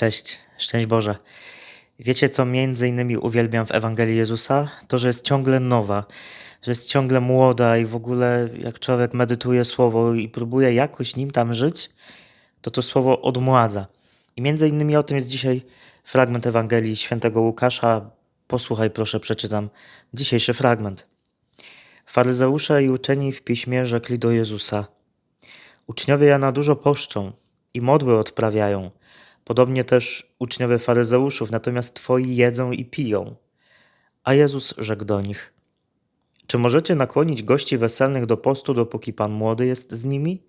Cześć, szczęść Boże. Wiecie, co między innymi uwielbiam w Ewangelii Jezusa? To, że jest ciągle nowa, że jest ciągle młoda i w ogóle jak człowiek medytuje słowo i próbuje jakoś nim tam żyć, to to słowo odmładza. I między innymi o tym jest dzisiaj fragment Ewangelii świętego Łukasza. Posłuchaj, proszę, przeczytam dzisiejszy fragment. Faryzeusze i uczeni w piśmie rzekli do Jezusa: Uczniowie Jana dużo poszczą i modły odprawiają. Podobnie też uczniowie faryzeuszów, natomiast twoi jedzą i piją. A Jezus rzekł do nich: Czy możecie nakłonić gości weselnych do postu, dopóki pan młody jest z nimi?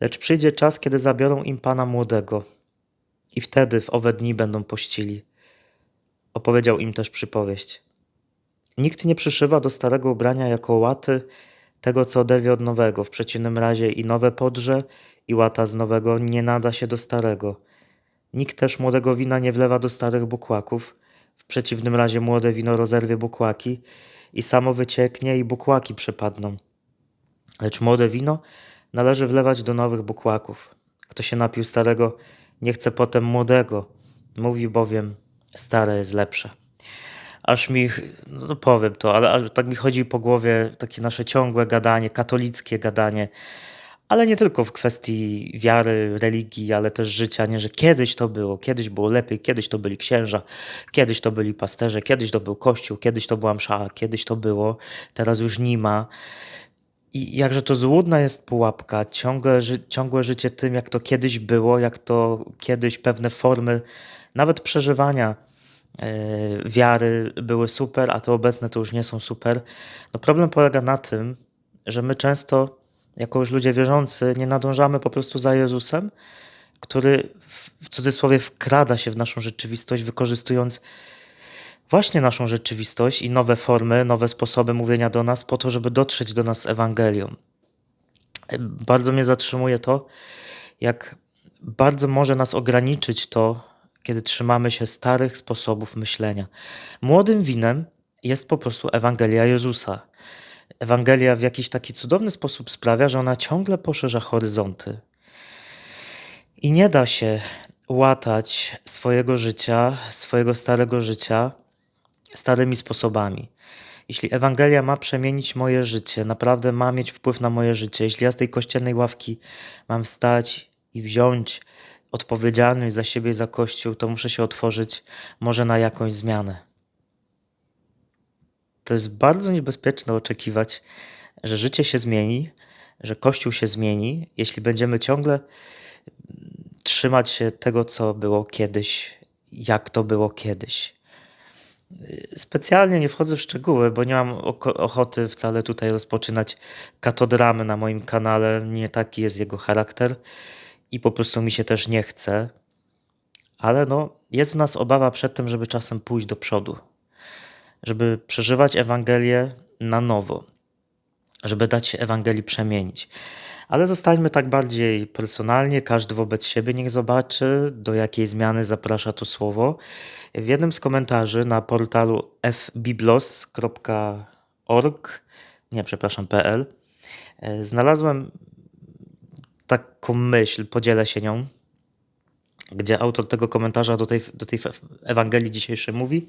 Lecz przyjdzie czas, kiedy zabiorą im pana młodego, i wtedy w owe dni będą pościli. Opowiedział im też przypowieść. Nikt nie przyszywa do starego ubrania jako łaty tego, co oderwie od nowego. W przeciwnym razie i nowe podrze, i łata z nowego nie nada się do starego. Nikt też młodego wina nie wlewa do starych bukłaków. W przeciwnym razie młode wino rozerwie bukłaki i samo wycieknie i bukłaki przepadną. Lecz młode wino należy wlewać do nowych bukłaków. Kto się napił starego, nie chce potem młodego. Mówi bowiem, stare jest lepsze. Aż mi, no powiem to, ale tak mi chodzi po głowie takie nasze ciągłe gadanie, katolickie gadanie, ale nie tylko w kwestii wiary, religii, ale też życia, nie, że kiedyś to było, kiedyś było lepiej, kiedyś to byli księża, kiedyś to byli pasterze, kiedyś to był kościół, kiedyś to była msza, kiedyś to było, teraz już nie ma. I jakże to złudna jest pułapka, ciągle, ży, ciągłe życie tym, jak to kiedyś było, jak to kiedyś pewne formy, nawet przeżywania e, wiary były super, a te obecne to już nie są super. No problem polega na tym, że my często, jako już ludzie wierzący, nie nadążamy po prostu za Jezusem, który w, w cudzysłowie wkrada się w naszą rzeczywistość, wykorzystując właśnie naszą rzeczywistość i nowe formy, nowe sposoby mówienia do nas, po to, żeby dotrzeć do nas z Ewangelią. Bardzo mnie zatrzymuje to, jak bardzo może nas ograniczyć to, kiedy trzymamy się starych sposobów myślenia. Młodym winem jest po prostu Ewangelia Jezusa. Ewangelia w jakiś taki cudowny sposób sprawia, że ona ciągle poszerza horyzonty. I nie da się łatać swojego życia, swojego starego życia starymi sposobami. Jeśli Ewangelia ma przemienić moje życie, naprawdę ma mieć wpływ na moje życie, jeśli ja z tej kościelnej ławki mam wstać i wziąć odpowiedzialność za siebie za Kościół, to muszę się otworzyć może na jakąś zmianę. To jest bardzo niebezpieczne oczekiwać, że życie się zmieni, że Kościół się zmieni, jeśli będziemy ciągle trzymać się tego, co było kiedyś, jak to było kiedyś. Specjalnie nie wchodzę w szczegóły, bo nie mam ochoty wcale tutaj rozpoczynać katodramy na moim kanale. Nie taki jest jego charakter i po prostu mi się też nie chce. Ale no, jest w nas obawa przed tym, żeby czasem pójść do przodu, żeby przeżywać Ewangelię na nowo, żeby dać się Ewangelii przemienić. Ale zostańmy tak bardziej personalnie, każdy wobec siebie niech zobaczy, do jakiej zmiany zaprasza to słowo. W jednym z komentarzy na portalu fbiblos.org, nie, przepraszam, pl, e, znalazłem taką myśl, podzielę się nią, gdzie autor tego komentarza do tej, do tej Ewangelii dzisiejszej mówi: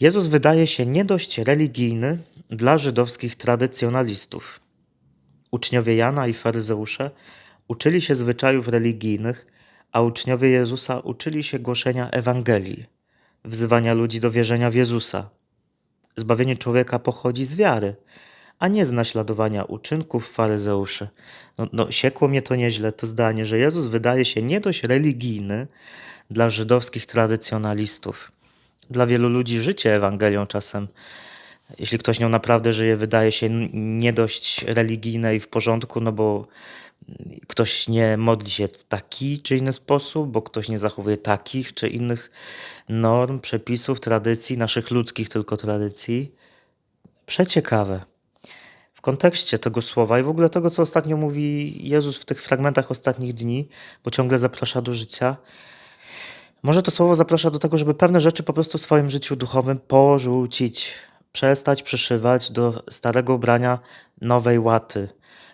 Jezus wydaje się nie dość religijny dla żydowskich tradycjonalistów. Uczniowie Jana i faryzeusze uczyli się zwyczajów religijnych, a uczniowie Jezusa uczyli się głoszenia Ewangelii, wzywania ludzi do wierzenia w Jezusa. Zbawienie człowieka pochodzi z wiary, a nie z naśladowania uczynków faryzeuszy. No, no, siekło mnie to nieźle, to zdanie, że Jezus wydaje się nie dość religijny dla żydowskich tradycjonalistów. Dla wielu ludzi życie Ewangelią czasem jeśli ktoś nią naprawdę żyje, wydaje się nie dość religijne i w porządku, no bo ktoś nie modli się w taki czy inny sposób, bo ktoś nie zachowuje takich czy innych norm, przepisów, tradycji, naszych ludzkich tylko tradycji. Przeciekawe. W kontekście tego słowa i w ogóle tego, co ostatnio mówi Jezus w tych fragmentach ostatnich dni, bo ciągle zaprasza do życia, może to słowo zaprasza do tego, żeby pewne rzeczy po prostu w swoim życiu duchowym porzucić przestać przyszywać do starego ubrania nowej łaty,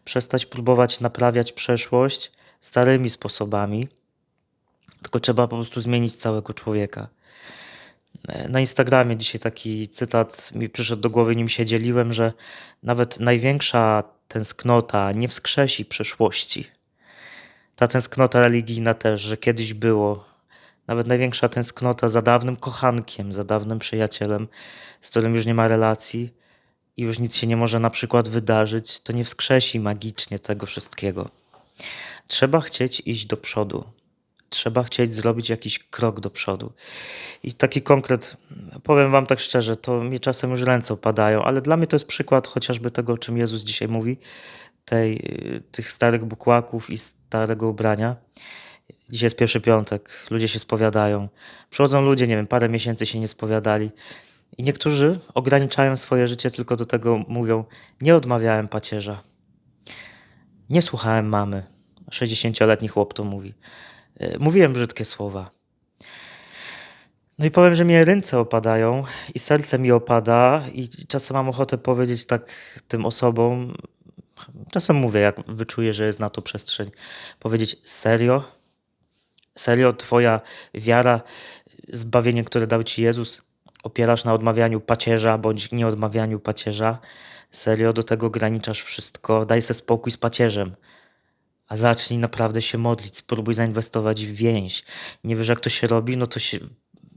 przestać próbować naprawiać przeszłość starymi sposobami, tylko trzeba po prostu zmienić całego człowieka. Na Instagramie dzisiaj taki cytat mi przyszedł do głowy, nim się dzieliłem, że nawet największa tęsknota nie wskrzesi przeszłości. Ta tęsknota religijna też, że kiedyś było. Nawet największa tęsknota za dawnym kochankiem, za dawnym przyjacielem, z którym już nie ma relacji i już nic się nie może na przykład wydarzyć, to nie wskrzesi magicznie tego wszystkiego. Trzeba chcieć iść do przodu. Trzeba chcieć zrobić jakiś krok do przodu. I taki konkret, powiem Wam tak szczerze, to mi czasem już ręce opadają, ale dla mnie to jest przykład chociażby tego, o czym Jezus dzisiaj mówi, tej, tych starych bukłaków i starego ubrania. Dzisiaj jest pierwszy piątek, ludzie się spowiadają. Przychodzą ludzie, nie wiem, parę miesięcy się nie spowiadali. I niektórzy ograniczają swoje życie tylko do tego, mówią: Nie odmawiałem pacierza. Nie słuchałem mamy. 60-letni chłop to mówi. Y, Mówiłem brzydkie słowa. No i powiem, że mnie ręce opadają i serce mi opada i czasem mam ochotę powiedzieć tak tym osobom, czasem mówię, jak wyczuję, że jest na to przestrzeń, powiedzieć serio? Serio twoja wiara, zbawienie, które dał ci Jezus, opierasz na odmawianiu pacierza bądź nieodmawianiu pacierza? Serio do tego ograniczasz wszystko? Daj sobie spokój z pacierzem. A zacznij naprawdę się modlić, spróbuj zainwestować w więź. Nie wiesz, jak to się robi, no to się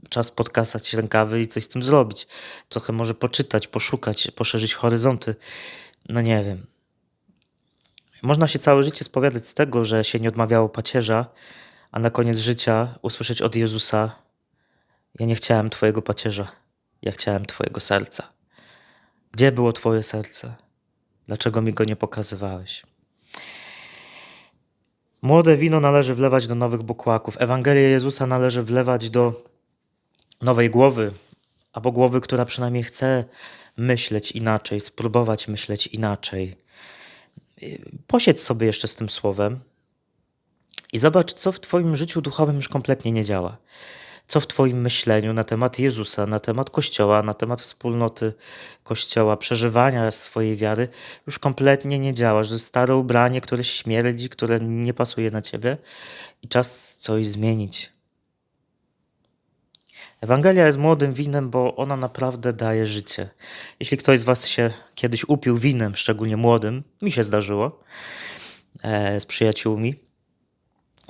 czas podkasać rękawy i coś z tym zrobić. Trochę może poczytać, poszukać, poszerzyć horyzonty. No nie wiem. Można się całe życie spowiadać z tego, że się nie odmawiało pacierza, a na koniec życia usłyszeć od Jezusa: Ja nie chciałem Twojego pacierza, ja chciałem Twojego serca. Gdzie było Twoje serce? Dlaczego mi go nie pokazywałeś? Młode wino należy wlewać do nowych bukłaków. Ewangelię Jezusa należy wlewać do nowej głowy, albo głowy, która przynajmniej chce myśleć inaczej, spróbować myśleć inaczej. Posiedź sobie jeszcze z tym słowem i zobacz, co w Twoim życiu duchowym już kompletnie nie działa. Co w Twoim myśleniu na temat Jezusa, na temat Kościoła, na temat wspólnoty Kościoła, przeżywania swojej wiary już kompletnie nie działa. Że to jest stare ubranie, które śmierdzi, które nie pasuje na Ciebie i czas coś zmienić. Ewangelia jest młodym winem, bo ona naprawdę daje życie. Jeśli ktoś z Was się kiedyś upił winem, szczególnie młodym, mi się zdarzyło, e, z przyjaciółmi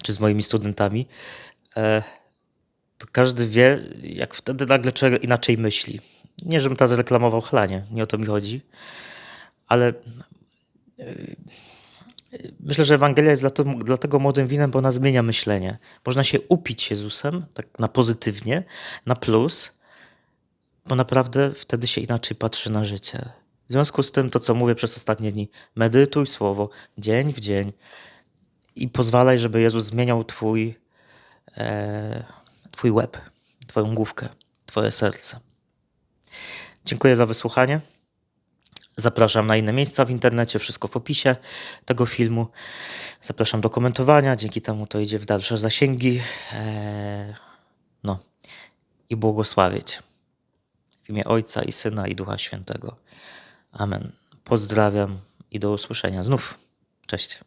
czy z moimi studentami, e, to każdy wie, jak wtedy nagle człowiek inaczej myśli. Nie, żebym teraz reklamował chlanie, nie o to mi chodzi, ale e, myślę, że Ewangelia jest dlatego młodym winem, bo ona zmienia myślenie. Można się upić Jezusem, tak na pozytywnie, na plus, bo naprawdę wtedy się inaczej patrzy na życie. W związku z tym, to co mówię przez ostatnie dni, medytuj słowo dzień w dzień i pozwalaj, żeby Jezus zmieniał twój, e, twój łeb, twoją główkę, twoje serce. Dziękuję za wysłuchanie. Zapraszam na inne miejsca w internecie, wszystko w opisie tego filmu. Zapraszam do komentowania, dzięki temu to idzie w dalsze zasięgi. E, no i błogosławić. W imię Ojca i Syna i Ducha Świętego. Amen. Pozdrawiam i do usłyszenia znów. Cześć.